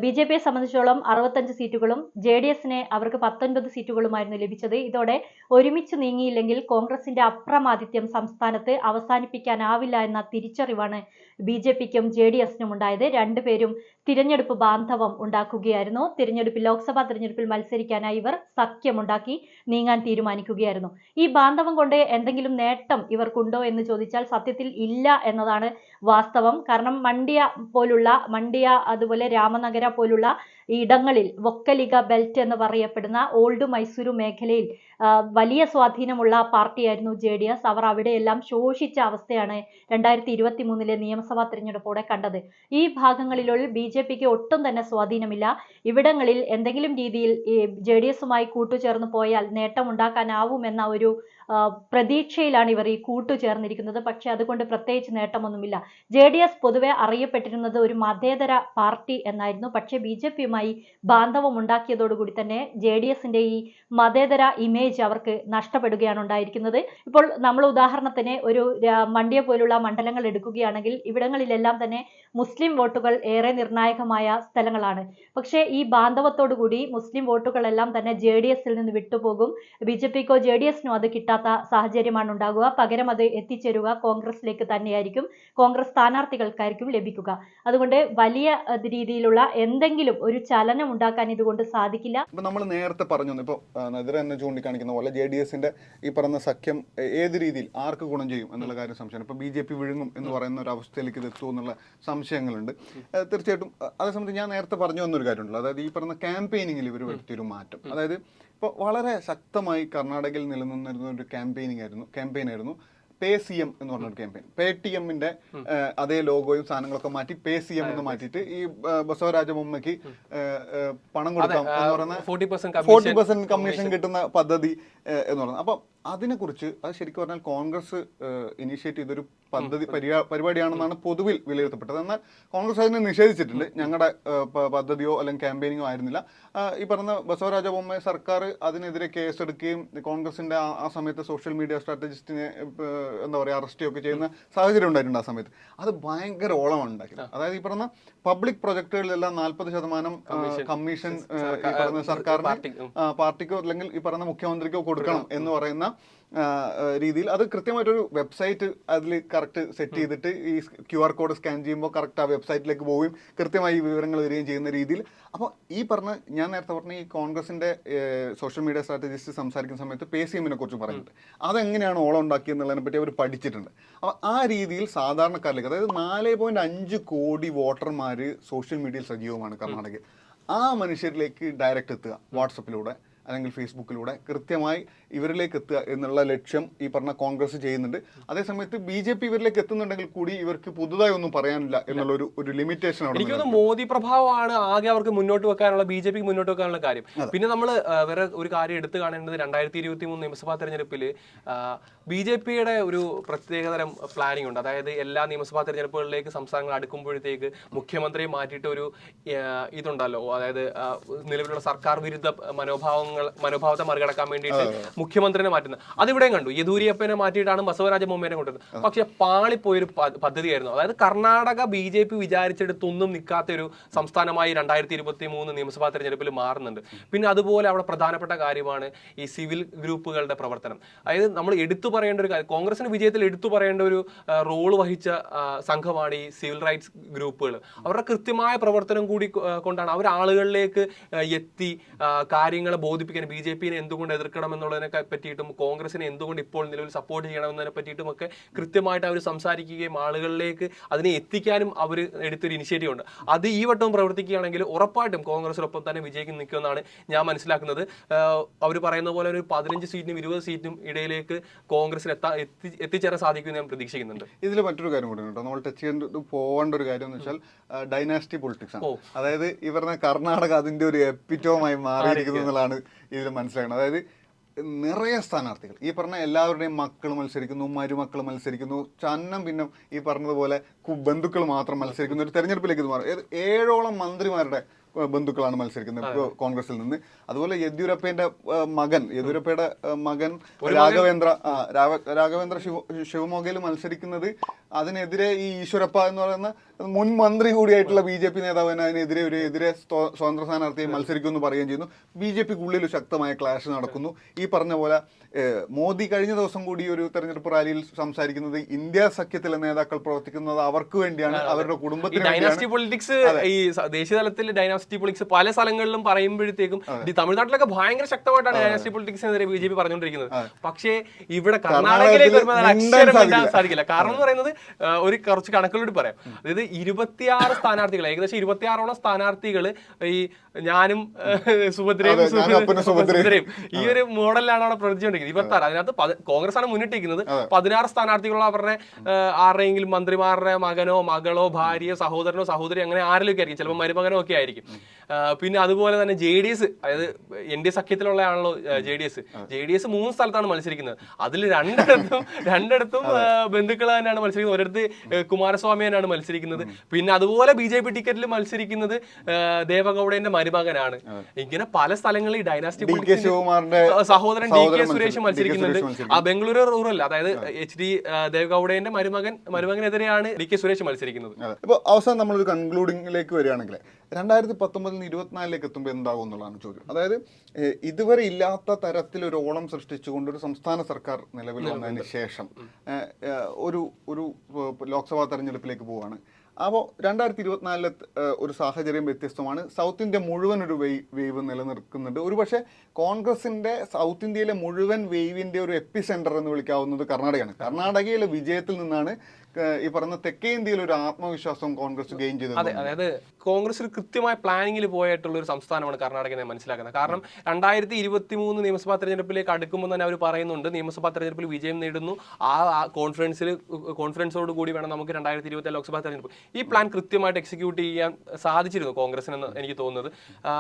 ബി ജെ പിയെ സംബന്ധിച്ചോളം അറുപത്തഞ്ച് സീറ്റുകളും ജെ ഡി എസിന് അവർക്ക് പത്തൊൻപത് സീറ്റുകളുമായിരുന്നു ലഭിച്ചത്. ഇതോടെ ഒരുമിച്ച് നീങ്ങിയില്ലെങ്കിൽ കോൺഗ്രസിന്റെ അപ്രമാദിത്യം സംസ്ഥാനത്ത് അവസാനിപ്പിക്കാനാവില്ല എന്ന തിരിച്ചറിവാണ് ബി ജെ പിക്കും ജെ ഡി എസിനും ഉണ്ടായത്. രണ്ടുപേരും തിരഞ്ഞെടുപ്പ് ബാന്ധവം ഉണ്ടാക്കുകയായിരുന്നു. തിരഞ്ഞെടുപ്പിൽ ലോക്സഭാ തിരഞ്ഞെടുപ്പിൽ മത്സരിക്കാനായി ഇവർ സഖ്യമുണ്ടാക്കി നീങ്ങാൻ തീരുമാനിക്കുകയായിരുന്നു. ഈ ബാന്ധവം കൊണ്ട് എന്തെങ്കിലും നേട്ടം ഇവർക്കുണ്ടോ എന്ന് ചോദിച്ചാൽ സത്യത്തിൽ ഇല്ല എന്നതാണ് വാസ്തവം. കാരണം മണ്ഡ്യ പോലുള്ള മണ്ഡ്യ അതുപോലെ രാമനഗര പോലുള്ള ഇടങ്ങളിൽ വൊക്കലിക ബെൽറ്റ് എന്ന് പറയപ്പെടുന്ന ഓൾഡ് മൈസൂരു മേഖലയിൽ വലിയ സ്വാധീനമുള്ള പാർട്ടിയായിരുന്നു ജെ ഡി എസ്. അവർ അവിടെയെല്ലാം ശോഷിച്ച അവസ്ഥയാണ് രണ്ടായിരത്തി ഇരുപത്തി മൂന്നിലെ നിയമസഭാ തിരഞ്ഞെടുപ്പോടെ കണ്ടത്. ഈ ഭാഗങ്ങളിലുള്ള ബി ജെ പിക്ക് ഒട്ടും തന്നെ സ്വാധീനമില്ല. ഇവിടങ്ങളിൽ എന്തെങ്കിലും രീതിയിൽ ഈ ജെ ഡി എസുമായി കൂട്ടുചേർന്ന് പോയാൽ നേട്ടമുണ്ടാക്കാനാവുമെന്ന ഒരു പ്രതീക്ഷയിലാണ് ഇവർ ഈ കൂട്ടുചേർന്നിരിക്കുന്നത്. പക്ഷേ അതുകൊണ്ട് പ്രത്യേകിച്ച് നേട്ടമൊന്നുമില്ല. ജെ ഡി എസ് പൊതുവെ അറിയപ്പെട്ടിരുന്നത് ഒരു മതേതര പാർട്ടി എന്നായിരുന്നു. പക്ഷേ ബി ജെ പിയുമായി ബാന്ധവം ഉണ്ടാക്കിയതോടുകൂടി തന്നെ ജെ ഡി എസിന്റെ ഈ മതേതര ഇമേജ് അവർക്ക് നഷ്ടപ്പെടുകയാണ് ഉണ്ടായിരിക്കുന്നത്. ഇപ്പോൾ നമ്മൾ ഉദാഹരണത്തിന് ഒരു മണ്ഡ്യ പോലുള്ള മണ്ഡലങ്ങൾ എടുക്കുകയാണെങ്കിൽ ഇവിടങ്ങളിലെല്ലാം തന്നെ മുസ്ലിം വോട്ടുകൾ ഏറെ നിർണായകമായ സ്ഥലങ്ങളാണ്. പക്ഷേ ഈ ബാന്ധവത്തോടുകൂടി മുസ്ലിം വോട്ടുകളെല്ലാം തന്നെ ജെ ഡി എസിൽ നിന്ന് വിട്ടുപോകും. ബി ജെ പിക്കോ ജെ ഡി എസിനോ അത് കിട്ടാത്ത സാഹചര്യമാണ് ഉണ്ടാകുക. പകരം അത് എത്തിച്ചേരുക കോൺഗ്രസിലേക്ക് തന്നെയായിരിക്കും. കോൺഗ്രസ് സ്ഥാനാർത്ഥികൾക്കായിരിക്കും ലഭിക്കുക. അതുകൊണ്ട് വലിയ രീതിയിലുള്ള എന്തെങ്കിലും ഒരു ചലനം ഉണ്ടാക്കാൻ ഇതുകൊണ്ട് സാധിക്കില്ല. ഇപ്പൊ നമ്മൾ നേരത്തെ പറഞ്ഞു ഇപ്പോൾ നദിര എന്നെ ചൂണ്ടിക്കാണിക്കുന്ന പോലെ ജെ ഡി എസിന്റെ ഈ പറയുന്ന സഖ്യം ഏത് രീതിയിൽ ആർക്ക് ഗുണം ചെയ്യും എന്നുള്ള കാര്യം സംശയം ഇപ്പൊ ബി ജെ പി വിഴുങ്ങും എന്ന് പറയുന്ന ഒരു അവസ്ഥയിലേക്ക് ഇത് എത്തുമോ എന്നുള്ള സംശയങ്ങളുണ്ട്. തീർച്ചയായിട്ടും അതേ അതേസമയത്ത് ഞാൻ നേരത്തെ പറഞ്ഞു വന്നൊരു കാര്യമുണ്ടല്ലോ. അതായത് ഈ പറഞ്ഞ ക്യാമ്പയിനിങ്ങിൽ ഇവർ വരുത്തിയൊരു മാറ്റം. അതായത് ഇപ്പോൾ വളരെ ശക്തമായി കർണാടകയിൽ നിലനിന്നിരുന്ന ഒരു ക്യാമ്പയിനിങ് ആയിരുന്നു ക്യാമ്പയിൻ ആയിരുന്നു. പേ സി എം എന്ന് പറഞ്ഞൊരു ക്യാമ്പയിൻ പേ ടി എമ്മിന്റെ അതേ ലോഗോയും സാധനങ്ങളൊക്കെ മാറ്റി പേ സി എം എന്ന് മാറ്റിയിട്ട് ഈ ബസവരാജ ബൊമ്മയ്ക്ക് പണം കൊടുക്കാം എന്ന് പറയുന്ന forty percent forty percent commission കിട്ടുന്ന പദ്ധതി എന്ന് പറയുന്നത്. അപ്പം അതിനെക്കുറിച്ച് അത് ശരിക്കും പറഞ്ഞാൽ കോൺഗ്രസ് ഇനീഷ്യേറ്റ് ചെയ്തൊരു പദ്ധതി പരിപാ- പരിപാടിയാണെന്നാണ് പൊതുവിൽ വിലയിരുത്തപ്പെട്ടത്. എന്നാൽ കോൺഗ്രസ് അതിനെ നിഷേധിച്ചിട്ടുണ്ട് ഞങ്ങളുടെ പദ്ധതിയോ അല്ലെങ്കിൽ ക്യാമ്പയിനിങ്ങോ ആയിരുന്നില്ല. ഈ പറഞ്ഞ ബസവരാജ ബൊമ്മ സർക്കാർ അതിനെതിരെ കേസെടുക്കുകയും കോൺഗ്രസിന്റെ ആ- സമയത്ത് സോഷ്യൽ മീഡിയ സ്ട്രാറ്റജിസ്റ്റിനെ എന്താ പറയുക അറസ്റ്റ് ഒക്കെ ചെയ്യുന്ന സാഹചര്യം ഉണ്ടായിട്ടുണ്ട് ആ സമയത്ത്. അത് ഭയങ്കര ഓളമാണ് ഉണ്ടാക്കിയത് അതായത് ഈ പറഞ്ഞ പബ്ലിക് പ്രൊജക്ടുകളിലെല്ലാം നാൽപ്പത് ശതമാനം കമ്മീഷൻ ഈ പറഞ്ഞ സർക്കാരിന് പാർട്ടി, പാർട്ടിക്കോ അല്ലെങ്കിൽ ഈ പറഞ്ഞ മുഖ്യമന്ത്രിക്കോ കൊടുക്കണം. എന്ന് പറയുന്ന രീതിയിൽ. അത് കൃത്യമായിട്ടൊരു വെബ്സൈറ്റ് അതിൽ കറക്റ്റ് സെറ്റ് ചെയ്തിട്ട് ഈ ക്യു ആർ കോഡ് സ്കാൻ ചെയ്യുമ്പോൾ കറക്റ്റ് ആ വെബ്സൈറ്റിലേക്ക് പോവുകയും കൃത്യമായി വിവരങ്ങൾ വരികയും ചെയ്യുന്ന രീതിയിൽ. അപ്പോൾ ഈ പറഞ്ഞ ഞാൻ നേരത്തെ പറഞ്ഞ ഈ കോൺഗ്രസിന്റെ സോഷ്യൽ മീഡിയ സ്ട്രാറ്റജിസ്റ്റ് സംസാരിക്കുന്ന സമയത്ത് പേ സി എമ്മിനെ കുറിച്ച് പറയുന്നുണ്ട് അതെങ്ങനെയാണ് ഓളം ഉണ്ടാക്കിയെന്നുള്ളതിനെ പറ്റി അവർ പഠിച്ചിട്ടുണ്ട്. അപ്പോൾ ആ രീതിയിൽ സാധാരണക്കാരിലേക്ക് അതായത് നാല് പോയിന്റ് അഞ്ച് കോടി വോട്ടർമാർ സോഷ്യൽ മീഡിയയിൽ സജീവമാണ് കർണാടകയിൽ. ആ മനുഷ്യരിലേക്ക് ഡയറക്റ്റ് എത്തുക വാട്സപ്പിലൂടെ. അല്ലെങ്കിൽ ഫേസ്ബുക്കിലൂടെ കൃത്യമായി ഇവരിലേക്ക് എത്തുക എന്നുള്ള ലക്ഷ്യം ഈ പറഞ്ഞ കോൺഗ്രസ് ചെയ്യുന്നുണ്ട്. അതേസമയത്ത് ബി ജെ പി ഇവരിലേക്ക് എത്തുന്നുണ്ടെങ്കിൽ കൂടി ഇവർക്ക് പുതുതായി ഒന്നും പറയാനില്ല എന്നുള്ള ഒരു ഒരു ലിമിറ്റേഷൻ എനിക്ക് തോന്നുന്നു മോദി പ്രഭാവമാണ് ആകെ അവർക്ക് മുന്നോട്ട് വെക്കാനുള്ള ബി ജെ പിക്ക് മുന്നോട്ട് വെക്കാനുള്ള കാര്യം. പിന്നെ നമ്മൾ വേറെ ഒരു കാര്യം എടുത്തു കാണേണ്ടത് രണ്ടായിരത്തി ഇരുപത്തി മൂന്ന് നിയമസഭാ തെരഞ്ഞെടുപ്പിൽ ബി ജെ പിയുടെ ഒരു പ്രത്യേകതരം പ്ലാനിംഗ് ഉണ്ട്. അതായത് എല്ലാ നിയമസഭാ തെരഞ്ഞെടുപ്പുകളിലേക്ക് സംസ്ഥാനങ്ങൾ അടുക്കുമ്പോഴത്തേക്ക് മുഖ്യമന്ത്രിയെ മാറ്റിയിട്ട് ഒരു ഇതുണ്ടല്ലോ. അതായത് നിലവിലുള്ള സർക്കാർ വിരുദ്ധ മനോഭാവങ്ങൾ മനോഭാവത്തെ മറികടക്കാൻ വേണ്ടിയിട്ട് മുഖ്യമന്ത്രിനെ മാറ്റുന്നത്. അതിവിടെയും കണ്ടു. യെദൂരിയപ്പനെ മാറ്റിയിട്ടാണ് ബസവരാജ ബൊമ്മേനെ കൊണ്ടുവരുന്നത്. പക്ഷെ പാളിപ്പോയൊരു പദ്ധതിയായിരുന്നു. അതായത് കർണാടക ബി ജെ പി വിചാരിച്ചെടുത്തൊന്നും നിൽക്കാത്ത ഒരു സംസ്ഥാനമായി രണ്ടായിരത്തി ഇരുപത്തി മൂന്ന് നിയമസഭാ തെരഞ്ഞെടുപ്പിൽ മാറുന്നുണ്ട്. പിന്നെ അതുപോലെ അവിടെ പ്രധാനപ്പെട്ട കാര്യമാണ് ഈ സിവിൽ ഗ്രൂപ്പുകളുടെ പ്രവർത്തനം. അതായത് നമ്മൾ എടുത്തു പറയേണ്ട ഒരു കാര്യം കോൺഗ്രസിന് വിജയത്തിൽ എടുത്തു പറയേണ്ട ഒരു റോൾ വഹിച്ച സംഘമാണ് ഈ സിവിൽ റൈറ്റ്സ് ഗ്രൂപ്പുകൾ. അവരുടെ കൃത്യമായ പ്രവർത്തനം കൂടി കൊണ്ടാണ് അവർ ആളുകളിലേക്ക് എത്തി കാര്യങ്ങളെ കാര്യങ്ങളെ ബോധിപ്പിക്കാൻ ബി ജെ പിനെ എന്തുകൊണ്ട് എതിർക്കണം എന്നുള്ളതിനെ പറ്റിയിട്ടും കോൺഗ്രസിനെ എന്തുകൊണ്ട് ഇപ്പോൾ നിലവിൽ സപ്പോർട്ട് ചെയ്യണം എന്നതിനെ പറ്റിയിട്ടും ഒക്കെ കൃത്യമായിട്ട് അവർ സംസാരിക്കുകയും ആളുകളിലേക്ക് അതിനെ എത്തിക്കാനും അവർ എടുത്തൊരു ഇനിഷ്യേറ്റീവ് ഉണ്ട്. അത് ഈ വട്ടവും പ്രവർത്തിക്കുകയാണെങ്കിൽ ഉറപ്പായിട്ടും കോൺഗ്രസിനൊപ്പം തന്നെ വിജയിക്കും നിൽക്കുമെന്നാണ് ഞാൻ മനസ്സിലാക്കുന്നത്. അവർ പറയുന്ന പോലെ ഒരു പതിനഞ്ച് സീറ്റിനും ഇരുപത് സീറ്റിനും ഇടയിലേക്ക് കോൺഗ്രസിന് എത്താ എത്തി എത്തിച്ചേരാൻ സാധിക്കുമെന്ന് ഞാൻ പ്രതീക്ഷിക്കുന്നുണ്ട്. ഇതിൽ മറ്റൊരു കാര്യം കൂടി കേട്ടോ. നമ്മൾ ടച്ച് ചെയ്യേണ്ട പോകേണ്ട ഒരു കാര്യം എന്ന് വെച്ചാൽ ഡൈനാസ്റ്റി പൊളിറ്റിക്സ് ആണ്. അതായത് ഇവരുടെ കർണാടക അതിന്റെ ഒരു എപ്പിറ്റോമായി മാറിയിരിക്കുന്നു എന്നുള്ളതാണ് ഇതിൽ മനസ്സിലാക്കണം. അതായത് നിറയെ സ്ഥാനാർത്ഥികൾ. ഈ പറഞ്ഞ എല്ലാവരുടെയും മക്കൾ മത്സരിക്കുന്നു മരുമക്കൾ മത്സരിക്കുന്നു ചന്നം പിന്നെ ഈ പറഞ്ഞതുപോലെ ബന്ധുക്കൾ മാത്രം മത്സരിക്കുന്ന ഒരു തെരഞ്ഞെടുപ്പിലേക്ക് ഇത് മാറും. ഏഴോളം മന്ത്രിമാരുടെ ബന്ധുക്കളാണ് മത്സരിക്കുന്നത് കോൺഗ്രസിൽ നിന്ന്. അതുപോലെ യെദ്യൂരപ്പയുടെ മകൻ യെദ്യൂരപ്പയുടെ മകൻ രാഘവേന്ദ്ര രാഘവേന്ദ്ര ശിവ ശിവമോഗയിൽ മത്സരിക്കുന്നത് അതിനെതിരെ ഈ ഈശ്വരപ്പ എന്ന് പറയുന്ന മുൻ മന്ത്രി കൂടിയായിട്ടുള്ള ബി ജെ പി നേതാവിന് അതിനെതിരെ ഒരു എതിരെ സ്വതന്ത്ര സ്ഥാനാർത്ഥിയെ മത്സരിക്കുമെന്ന് പറയുകയും ചെയ്യുന്നു. ബി ജെ പിക്കുള്ളിൽ ശക്തമായ ക്ലാഷ് നടക്കുന്നു. ഈ പറഞ്ഞ പോലെ മോദി കഴിഞ്ഞ ദിവസം കൂടി ഒരു തെരഞ്ഞെടുപ്പ് റാലിയിൽ സംസാരിക്കുന്നത് ഇന്ത്യ സഖ്യത്തിലെ നേതാക്കൾ പ്രവർത്തിക്കുന്നത് അവർക്ക് വേണ്ടിയാണ് അവരുടെ കുടുംബത്തിന് ഡൈനാസ്റ്റി പൊളിറ്റിക്സ് ഈ ദേശീയ തലത്തിൽ ഡൈനാസ്റ്റി പൊളിറ്റിക്സ് പല സ്ഥലങ്ങളിലും പറയുമ്പോഴത്തേക്കും തമിഴ്നാട്ടിലൊക്കെ ഭയങ്കര ശക്തമായിട്ടാണ് ഡൈനാസ്റ്റി പൊളിറ്റിക്സിനെതിരെ ബി ജെ പി പറഞ്ഞുകൊണ്ടിരിക്കുന്നത്. പക്ഷേ ഇവിടെ കർണാടകയിലേക്ക് വരുമ്പോൾ സാധിക്കില്ല. കാരണം എന്ന് പറയുന്നത് ഒരു കുറച്ച് കണക്കുകളോട് പറയാം. അതായത് ഇരുപത്തിയാറ് സ്ഥാനാർത്ഥികൾ ഏകദേശം ഇരുപത്തിയാറോളം സ്ഥാനാർത്ഥികൾ ഈ ഞാനും സുഭദ്രയും സുഭദ്രയും. ഈ ഒരു മോഡലിലാണ് അവിടെ പ്രവർത്തിച്ചുകൊണ്ടിരിക്കുന്നത് ഇരുപത്തി ആറ് അതിനകത്ത് കോൺഗ്രസ് ആണ് മുന്നിട്ടിരിക്കുന്നത്. പതിനാറ് സ്ഥാനാർത്ഥികളുള്ള അവരുടെ ആരുടെയെങ്കിലും മന്ത്രിമാരുടെ മകനോ മകളോ ഭാര്യയോ സഹോദരനോ സഹോദരി അങ്ങനെ ആരിലൊക്കെ ആയിരിക്കും. ചിലപ്പോൾ മരുമകനോ ഒക്കെ ആയിരിക്കും. പിന്നെ അതുപോലെ തന്നെ ജെ ഡി എസ് അതായത് എൻ ഡി എ സഖ്യത്തിലുള്ള ആണല്ലോ J D S J D S മൂന്ന് സ്ഥലത്താണ് മത്സരിക്കുന്നത്. അതിൽ രണ്ടിടത്തും രണ്ടിടത്തും ബന്ധുക്കൾ തന്നെയാണ് മത്സരിക്കുന്നത്. ഒരിടത്ത് കുമാരസ്വാമി തന്നെയാണ് മത്സരിക്കുന്നത്. പിന്നെ അതുപോലെ ബി ജെ പി ടിക്കറ്റിൽ മത്സരിക്കുന്നത് ദേവഗൌഡന്റെ മരുമകനാണ്. ഇങ്ങനെ പല സ്ഥലങ്ങളിൽ ഡൈനാസ്റ്റി സഹോദരൻ ഡി കെ സുരേഷ് മത്സരി- മത്സരിക്കുന്നുണ്ട് ആ ബംഗളൂരു റൂറൽ. അതായത് എച്ച് ഡി ദേവഗൌഡന്റെ മരുമകൻ മരുമകനെതിരെയാണ് ഡി കെ സുരേഷ് മത്സരിക്കുന്നത്. ഇപ്പോൾ അവസാനം നമ്മളൊരു കൺക്ലൂഡിംഗിലേക്ക് വരികയാണെങ്കിൽ രണ്ടായിരത്തി പത്തൊമ്പതിൽ നിന്ന് ഇരുപത്തിനാലിലേക്ക് എത്തുമ്പോൾ എന്താകും എന്നുള്ളതാണ് ചോദ്യം. അതായത് ഇതുവരെ ഇല്ലാത്ത തരത്തിൽ ഒരു ഓളം സൃഷ്ടിച്ചുകൊണ്ട് ഒരു സംസ്ഥാന സർക്കാർ നിലവിൽ വന്നതിന് ശേഷം ഒരു ഒരു ലോക്സഭാ തെരഞ്ഞെടുപ്പിലേക്ക് പോവുകയാണ് അപ്പോൾ രണ്ടായിരത്തി ഇരുപത്തിനാലിലെ ഒരു സാഹചര്യം വ്യത്യസ്തമാണ്. സൗത്ത് ഇന്ത്യ മുഴുവൻ ഒരു വെയ് വേവ് നിലനിൽക്കുന്നുണ്ട് ഒരുപക്ഷെ കോൺഗ്രസിന്റെ സൗത്ത് ഇന്ത്യയിലെ മുഴുവൻ വേവിന്റെ ഒരു എപ്പി സെന്റർ എന്ന് വിളിക്കാവുന്നത് കർണാടകയാണ്. കർണാടകയിലെ വിജയത്തിൽ നിന്നാണ് ഈ പറഞ്ഞ തെക്കേ ഇന്ത്യയിൽ ഒരു ആത്മവിശ്വാസം കോൺഗ്രസ് ഗെയിൻ ചെയ്തത് അതെ അതായത് കോൺഗ്രസ് ഒരു കൃത്യമായ പ്ലാനിങ്ങിൽ പോയിട്ടുള്ള ഒരു സംസ്ഥാനമാണ് കർണാടക എന്ന് ഞാൻ മനസ്സിലാക്കുന്നത്. കാരണം രണ്ടായിരത്തി ഇരുപത്തി മൂന്ന് നിയമസഭാ തെരഞ്ഞെടുപ്പിലേക്ക് അടുക്കുമ്പോൾ തന്നെ അവർ പറയുന്നുണ്ട്. നിയമസഭാ തെരഞ്ഞെടുപ്പിൽ വിജയം നേടുന്നു. ആ കോൺഫറൻസിൽ കോൺഫറൻസോട് കൂടി വേണം നമുക്ക് രണ്ടായിരത്തി ഇരുപത്തി ലോക്സഭാ തെരഞ്ഞെടുപ്പ്. ഈ പ്ലാൻ കൃത്യമായിട്ട് എക്സിക്യൂട്ട് ചെയ്യാൻ സാധിച്ചിരുന്നു കോൺഗ്രസിനെന്ന് എനിക്ക് തോന്നുന്നത്? ആ,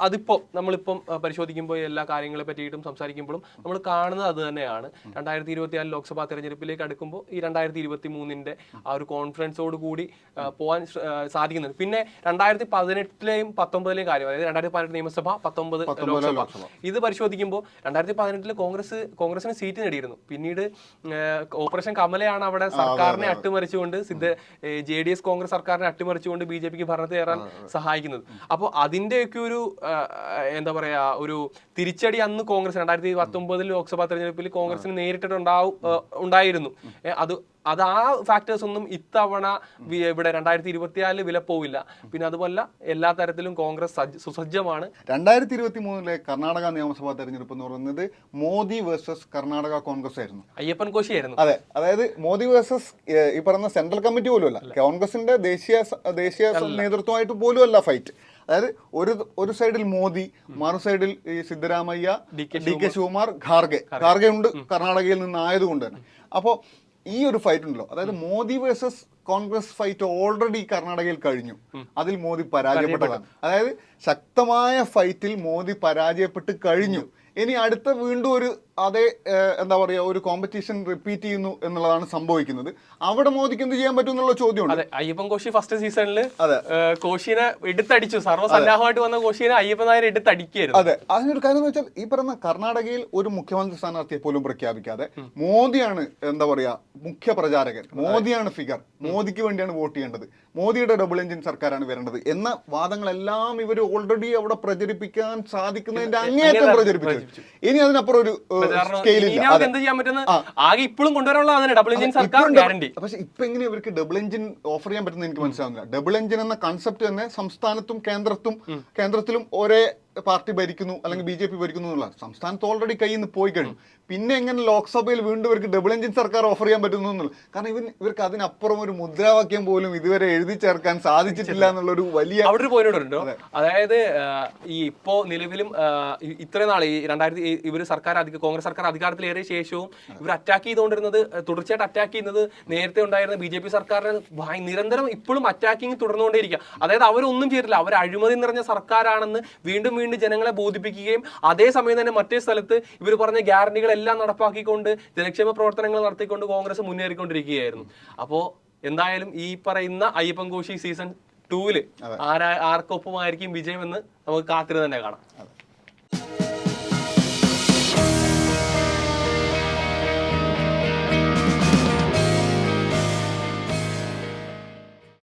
അതിപ്പോ അതിപ്പോൾ നമ്മളിപ്പം പരിശോധിക്കുമ്പോൾ എല്ലാ കാര്യങ്ങളെ പറ്റിയിട്ടും സംസാരിക്കുമ്പോഴും നമ്മൾ കാണുന്നത് അത് തന്നെയാണ്. രണ്ടായിരത്തി ഇരുപത്തിനാല് ലോക്സഭാ തെരഞ്ഞെടുപ്പിലേക്ക് അടുക്കുമ്പോൾ ഈ രണ്ടായിരത്തി ഇരുപത്തി മൂന്നിന്റെ പാർട്ടിന്റെ ആ ഒരു കോൺഫിഡൻസോട് കൂടി പോകാൻ സാധിക്കുന്നുണ്ട്. പിന്നെ രണ്ടായിരത്തി പതിനെട്ടിലെയും പത്തൊമ്പതിലെയും കാര്യം അതായത് രണ്ടായിരത്തി പതിനെട്ട് നിയമസഭ പത്തൊമ്പത് ലോക്സഭ. ഇത് പരിശോധിക്കുമ്പോൾ രണ്ടായിരത്തി പതിനെട്ടിൽ കോൺഗ്രസ് കോൺഗ്രസിന് സീറ്റ് നേടിയിരുന്നു. പിന്നീട് ഓപ്പറേഷൻ കമലയാണ് അവിടെ സർക്കാരിനെ അട്ടിമറിച്ചുകൊണ്ട് സിദ്ധ ജെ ഡി എസ് കോൺഗ്രസ് സർക്കാരിനെ അട്ടിമറിച്ചുകൊണ്ട് ബി ജെ പിക്ക് ഭരണത്തിൽ കയറാൻ സഹായിക്കുന്നത്. അപ്പോൾ അതിന്റെയൊക്കെ ഒരു എന്താ പറയാ ഒരു തിരിച്ചടി അന്ന് കോൺഗ്രസ് രണ്ടായിരത്തി പത്തൊമ്പതിൽ ലോക്സഭാ തെരഞ്ഞെടുപ്പിൽ കോൺഗ്രസിന് നേരിട്ടിട്ടുണ്ടാവും ഉണ്ടായിരുന്നു. അത് അത് ആ ഫാക്ടേഴ്സ് ഒന്നും ഇത്തവണ ഇവിടെ രണ്ടായിരത്തി ഇരുപത്തിനാലിൽ വില പോവില്ല. പിന്നെ അതുപോലെ എല്ലാ തരത്തിലും കോൺഗ്രസ് സുസജ്ജമാണ്. രണ്ടായിരത്തി ഇരുപത്തി മൂന്നിലെ കർണാടക നിയമസഭാ തെരഞ്ഞെടുപ്പ് എന്ന് പറയുന്നത് മോദി വേഴ്സസ് കർണാടക കോൺഗ്രസ് ആയിരുന്നു. അയ്യപ്പൻ കോശി ആയിരുന്നു. അതെ അതായത് മോദി വേഴ്സസ് ഈ പറയുന്ന സെൻട്രൽ കമ്മിറ്റി പോലും അല്ല. കോൺഗ്രസിന്റെ ദേശീയ ദേശീയ നേതൃത്വമായിട്ട് പോലും അല്ല ഫൈറ്റ് അതായത് ഒരു ഒരു സൈഡിൽ മോദി മറു സൈഡിൽ ഈ Siddaramaiah D K D K Shivakumar. Kharge. Kharge. ഉണ്ട് കർണാടകയിൽ നിന്ന് ആയതുകൊണ്ട് തന്നെ. അപ്പോൾ ഈ ഒരു ഫൈറ്റ് ഉണ്ടല്ലോ. അതായത് Modi versus Congress fight already കർണാടകയിൽ കഴിഞ്ഞു. അതിൽ മോദി പരാജയപ്പെട്ടതാണ്. അതായത് ശക്തമായ ഫൈറ്റിൽ മോദി പരാജയപ്പെട്ട് കഴിഞ്ഞു. ഇനി അടുത്ത വീണ്ടും ഒരു അതേ എന്താ പറയുക ഒരു കോമ്പറ്റീഷൻ റിപ്പീറ്റ് ചെയ്യുന്നു എന്നുള്ളതാണ് സംഭവിക്കുന്നത്. അവിടെ മോദിക്ക് എന്ത് ചെയ്യാൻ പറ്റും എന്നുള്ള ചോദ്യമുണ്ട്. അതെ അയ്യപ്പൻ കോശി ഫസ്റ്റ് സീസണിൽ അതെ. കോശിനെ എടുത്തടിച്ചു. സർവസന്നാഹമായിട്ട് വന്ന കോശിനെ അയ്യപ്പൻ നായർ എടുത്തടിക്കായിരുന്നു. അതെ അതിനൊരു കാര്യം എന്ന് വെച്ചാൽ ഈ പറയുന്ന കർണാടകയിൽ ഒരു മുഖ്യമന്ത്രി സ്ഥാനാർത്ഥിയെ പോലും പ്രഖ്യാപിക്കാതെ മോദിയാണ് എന്താ പറയുക മുഖ്യ പ്രചാരകൻ. മോദിയാണ് ഫിഗർ മോദിക്ക് വേണ്ടിയാണ് വോട്ട് ചെയ്യേണ്ടത്. മോദിയുടെ ഡബിൾ എഞ്ചിൻ സർക്കാരാണ് വരേണ്ടത് എന്ന വാദങ്ങളെല്ലാം ഇവർ ഓൾറെഡി അവിടെ പ്രചരിപ്പിക്കാൻ സാധിക്കുന്നതിന്റെ അങ്ങേയറ്റം പ്രചരിപ്പിച്ചു. ഇനി അതിനപ്പുറം ഒരു എന്ത് ചെയ്യാൻ പറ്റുന്ന ആകെ ഇപ്പോഴും കൊണ്ടുവരാനുള്ളതാണ് ഡബിൾ എഞ്ചിൻ സർക്കാർ ഗ്യാരണ്ടി പക്ഷെ ഇപ്പൊ എങ്ങനെ ഇവർക്ക് ഡബിൾ എഞ്ചിൻ ഓഫർ ചെയ്യാൻ പറ്റുന്ന എനിക്ക് മനസ്സിലാവുന്നില്ല. ഡബിൾ എഞ്ചിൻ എന്ന കൺസെപ്റ്റ് തന്നെ സംസ്ഥാനത്തും കേന്ദ്രത്തും കേന്ദ്രത്തിലും ഒരേ പാർട്ടി ഭരിക്കുന്നു അല്ലെങ്കിൽ ബി ജെ പി ഭരിക്കുന്നു എന്നുള്ള സംസ്ഥാനത്ത് ഓൾറെഡി കയ്യിൽ നിന്ന് പോയി കഴിഞ്ഞു. പിന്നെ എങ്ങനെ ലോക്സഭയിൽ വീണ്ടും ഇവർക്ക് ഡബിൾ എഞ്ചിൻ സർക്കാർ ഓഫർ ചെയ്യാൻ പറ്റുന്നു എന്നുള്ളത്. കാരണം ഇവർ ഇവർക്ക് അതിനപ്പുറം ഒരു മുദ്രാവാക്യം പോലും ഇതുവരെ എഴുതി ചേർക്കാൻ സാധിച്ചിട്ടില്ല എന്നുള്ള ഒരു വലിയ അവിടെ ഒരു പോയിന്റ് ഉണ്ടോ അതായത് ഈ ഇപ്പോ നിലവിലും ഇത്രയും നാൾ ഈ രണ്ടായിരത്തി ഇവർ സർക്കാർ അധിക കോൺഗ്രസ് സർക്കാർ അധികാരത്തിലേറിയ ശേഷവും ഇവർ അറ്റാക്ക് ചെയ്തുകൊണ്ടിരുന്നത് തുടർച്ചയായിട്ട് അറ്റാക്ക് ചെയ്യുന്നത് നേരത്തെ ഉണ്ടായിരുന്ന ബി ജെ പി സർക്കാരിനെ നിരന്തരം ഇപ്പോഴും അറ്റാക്കിങ് തുടർന്നുകൊണ്ടേയിരിക്കുക. അതായത് അവരൊന്നും ചെയ്തിട്ടില്ല. അവർ അഴിമതി നിറഞ്ഞ സർക്കാരാണെന്ന് വീണ്ടും വീണ്ടും ജനങ്ങളെ ബോധിപ്പിക്കുകയും അതേസമയം തന്നെ മറ്റേ സ്ഥലത്ത് ഇവർ പറഞ്ഞ ഗ്യാരണ്ടികളെല്ലാം നടപ്പാക്കിക്കൊണ്ട് ജനക്ഷേമ പ്രവർത്തനങ്ങൾ നടത്തിക്കൊണ്ട് കോൺഗ്രസ് മുന്നേറിക്കൊണ്ടിരിക്കുകയായിരുന്നു. അപ്പോൾ എന്തായാലും ഈ പറയുന്ന അയ്യപ്പം കോശി സീസൺ ടൂവിൽ ആരാ ആർക്കൊപ്പമായിരിക്കും വിജയം എന്ന് നമുക്ക് കാത്തിരുന്ന് തന്നെ കാണാം.